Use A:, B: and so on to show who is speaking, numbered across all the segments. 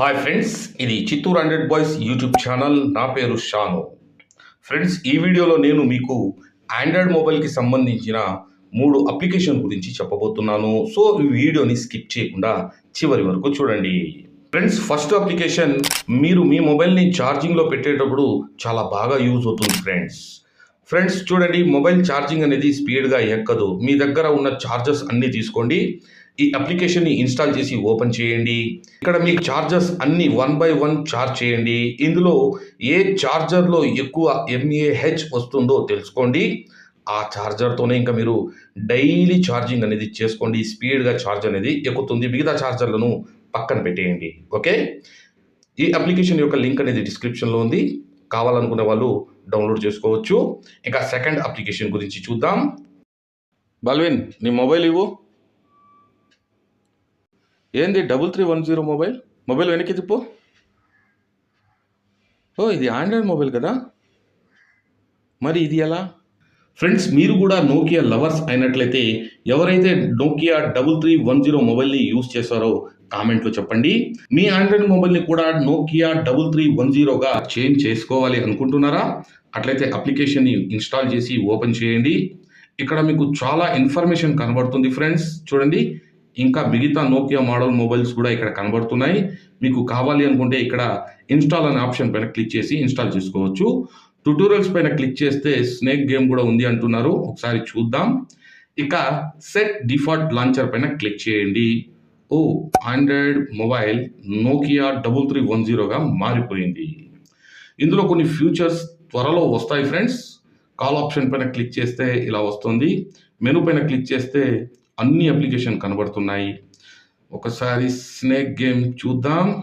A: Hi friends ఇది Chittoor hundred boys YouTube channel. నా పేరు షాను. ఫ్రెండ్స్ ఈ వీడియోలో నేను మీకు ఆండ్రాయిడ్ మొబైల్కి సంబంధించిన మూడు అప్లికేషన్ గురించి చెప్పబోతున్నాను. సో ఈ వీడియోని స్కిప్ చేయకుండా చివరి వరకు చూడండి. ఫ్రెండ్స్ ఫస్ట్ అప్లికేషన్ మీరు మీ మొబైల్ని ఛార్జింగ్లో పెట్టేటప్పుడు చాలా బాగా యూజ్ అవుతుంది ఫ్రెండ్స్ ఫ్రెండ్స్ చూడండి మొబైల్ ఛార్జింగ్ అనేది స్పీడ్గా ఎక్కదు. మీ దగ్గర ఉన్న ఛార్జర్స్ అన్నీ తీసుకోండి. ఈ అప్లికేషన్ని ఇన్స్టాల్ చేసి ఓపెన్ చేయండి. ఇక్కడ మీ ఛార్జర్స్ అన్ని వన్ బై వన్ ఛార్జ్ చేయండి. ఇందులో ఏ ఛార్జర్లో ఎక్కువ ఎంఏహెచ్ వస్తుందో తెలుసుకోండి. ఆ ఛార్జర్తోనే ఇంకా మీరు డైలీ ఛార్జింగ్ అనేది చేసుకోండి. స్పీడ్గా ఛార్జ్ అనేది ఎక్కుతుంది. మిగతా ఛార్జర్లను పక్కన పెట్టేయండి. ఓకే? ఈ అప్లికేషన్ యొక్క లింక్ అనేది డిస్క్రిప్షన్లో ఉంది. కావాలనుకునే వాళ్ళు డౌన్లోడ్ చేసుకోవచ్చు. ఇంకా సెకండ్ అప్లికేషన్ గురించి చూద్దాం. బల్విన్ నీ మొబైల్ ఇవ్వు. ఏంది double three one zero mobile? Mobile వెనక్కి తిప్పు. ఓ ఇది ఆండ్రాయిడ్ మొబైల్ కదా? మరి ఇది ఎలా? ఫ్రెండ్స్ మీరు కూడా నోకియా లవర్స్ అయినట్లయితే ఎవరైతే Nokia double three one zero మొబైల్ని యూజ్ చేశారో కామెంట్లో చెప్పండి. మీ ఆండ్రాయిడ్ మొబైల్ని కూడా నోకియా డబుల్ త్రీ వన్ జీరోగా చేంజ్ చేసుకోవాలి అనుకుంటున్నారా? అట్లయితే అప్లికేషన్ని ఇన్స్టాల్ చేసి ఓపెన్ చేయండి. ఇక్కడ మీకు చాలా ఇన్ఫర్మేషన్ కనబడుతుంది ఫ్రెండ్స్. చూడండి ఇంకా మిగతా నోకియా మోడల్ మొబైల్స్ కూడా ఇక్కడ కనబడుతున్నాయి. మీకు కావాలి అనుకుంటే ఇక్కడ ఇన్స్టాల్ అనే ఆప్షన్ పైన క్లిక్ చేసి ఇన్స్టాల్ చేసుకోవచ్చు. ట్యూటోరియల్స్ పైన క్లిక్ చేస్తే స్నేక్ గేమ్ కూడా ఉంది అంటున్నారు. ఒకసారి చూద్దాం. ఇక సెట్ డిఫాల్ట్ లాంచర్ పైన క్లిక్ చేయండి. ఓ Android mobile Nokia double three one జీరోగా మారిపోయింది. ఇందులో కొన్ని ఫ్యూచర్స్ త్వరలో వస్తాయి ఫ్రెండ్స్ కాల్ ఆప్షన్ పైన క్లిక్ చేస్తే ఇలా వస్తుంది. మెను పైన క్లిక్ చేస్తే అన్ని అప్లికేషన్ కనబడుతున్నాయి. ఒకసారి స్నేక్ గేమ్ చూద్దాం.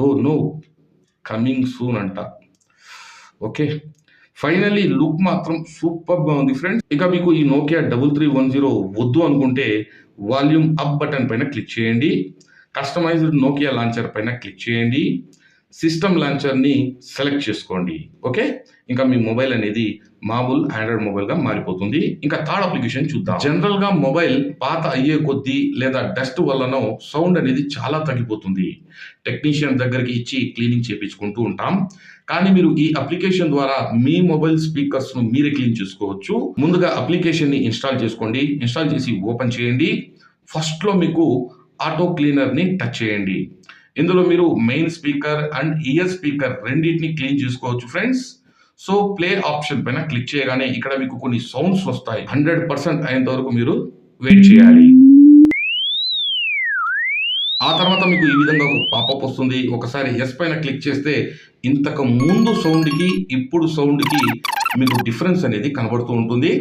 A: Oh no. కమింగ్ సూన్ అంట. ఓకే. ఫైనల్లీ లుక్ మాత్రం సూపర్గా ఉంది ఫ్రెండ్స్. ఇక మీకు ఈ Nokia double three one zero వద్దు అనుకుంటే వాల్యూమ్ అప్ బటన్ పైన క్లిక్ చేయండి. కస్టమైజ్డ్ నోకియా లాంచర్ పైన క్లిక్ చేయండి. సిస్టమ్ లాంచర్ని సెలెక్ట్ చేసుకోండి. ఓకే ఇంకా మీ మొబైల్ అనేది మామూలు ఆండ్రాయిడ్ మొబైల్గా మారిపోతుంది. ఇంకా థర్డ్ అప్లికేషన్ చూద్దాం. జనరల్గా మొబైల్ పాత అయ్యే కొద్దీ లేదా డస్ట్ వల్లనో సౌండ్ అనేది చాలా తగ్గిపోతుంది. టెక్నీషియన్ దగ్గరికి ఇచ్చి క్లీనింగ్ చేయించుకుంటూ ఉంటాం. కానీ మీరు ఈ అప్లికేషన్ ద్వారా మీ మొబైల్ స్పీకర్స్ను మీరే క్లీన్ చేసుకోవచ్చు. ముందుగా అప్లికేషన్ని ఇన్స్టాల్ చేసుకోండి. ఇన్స్టాల్ చేసి ఓపెన్ చేయండి. ఫస్ట్లో మీకు ఆటో క్లీనర్ని టచ్ చేయండి. ఇందులో మీరు main speaker and ear speaker రెండింటిని క్లీన్ చేసుకోవచ్చు ఫ్రెండ్స్ సో ప్లే ఆప్షన్ పైన క్లిక్ చేయగానే ఇక్కడ మీకు కొన్ని సౌండ్స్ వస్తాయి. హండ్రెడ్ పర్సెంట్ అయ్యేంత వరకు మీరు వెయిట్ చేయాలి. ఆ తర్వాత మీకు ఈ విధంగా ఒక పాపప్ వస్తుంది. ఒకసారి ఎస్ పైన క్లిక్ చేస్తే ఇంతకు ముందు సౌండ్కి ఇప్పుడు సౌండ్కి మీకు డిఫరెన్స్ అనేది కనబడుతూ ఉంటుంది.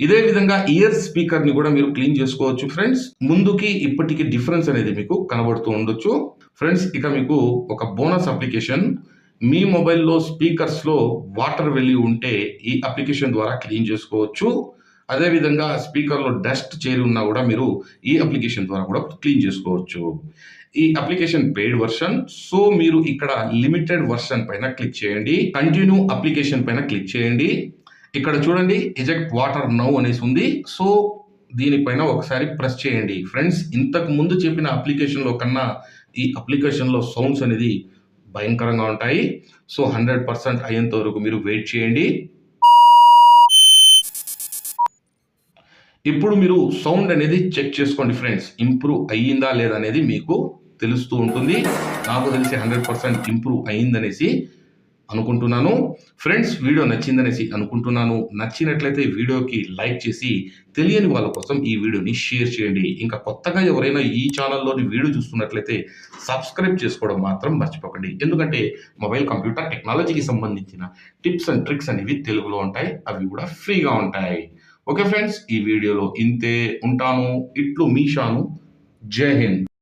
A: ఇదే విధంగా ఇయర్ స్పీకర్ని కూడా మీరు క్లీన్ చేసుకోవచ్చు ఫ్రెండ్స్ ముందుకి ఇప్పటికి డిఫరెన్స్ అనేది మీకు కనబడుతూ ఉండొచ్చు. ఫ్రెండ్స్ ఇక మీకు ఒక బోనస్ అప్లికేషన్ మీ మొబైల్లో స్పీకర్స్లో వాటర్ వెళ్ళి ఉంటే ఈ అప్లికేషన్ ద్వారా క్లీన్ చేసుకోవచ్చు. అదేవిధంగా స్పీకర్లో డస్ట్ చేరి ఉన్నా కూడా మీరు ఈ అప్లికేషన్ ద్వారా కూడా క్లీన్ చేసుకోవచ్చు. ఈ అప్లికేషన్ పెయిడ్ వర్షన్ సో మీరు ఇక్కడ లిమిటెడ్ వర్షన్ పైన క్లిక్ చేయండి. కంటిన్యూ అప్లికేషన్ పైన క్లిక్ చేయండి. ఇక్కడ చూడండి ఎజెక్ట్ వాటర్ నౌ అనేసి ఉంది. సో దీనిపైన ఒకసారి ప్రెస్ చేయండి. ఫ్రెండ్స్ ఇంతకు ముందు చెప్పిన అప్లికేషన్లో కన్నా ఈ అప్లికేషన్లో సౌండ్స్ అనేది భయంకరంగా ఉంటాయి. సో హండ్రెడ్ పర్సెంట్ అయ్యేంత వరకు మీరు వెయిట్ చేయండి. ఇప్పుడు మీరు సౌండ్ అనేది చెక్ చేసుకోండి ఫ్రెండ్స్. ఇంప్రూవ్ అయ్యిందా లేదా అనేది మీకు తెలుస్తూ ఉంటుంది. నాకు తెలిసి హండ్రెడ్ పర్సెంట్ ఇంప్రూవ్ అయ్యిందనేసి అనుకుంటున్నాను. ఫ్రెండ్స్ వీడియో నచ్చిందనేసి అనుకుంటున్నాను. నచ్చినట్లయితే వీడియోకి లైక్ చేసి తెలియని వాళ్ళ కోసం ఈ వీడియోని షేర్ చేయండి. ఇంకా కొత్తగా ఎవరైనా ఈ ఛానల్లోని వీడియో చూస్తున్నట్లయితే సబ్స్క్రైబ్ చేసుకోవడం మాత్రం మర్చిపోకండి. ఎందుకంటే మొబైల్ కంప్యూటర్ టెక్నాలజీకి సంబంధించిన టిప్స్ అండ్ ట్రిక్స్ అనేవి తెలుగులో ఉంటాయి. అవి కూడా ఫ్రీగా ఉంటాయి. ఓకే ఫ్రెండ్స్ ఈ వీడియోలో ఇంతే ఉంటాను. ఇట్లు మీషాను. జై హింద్.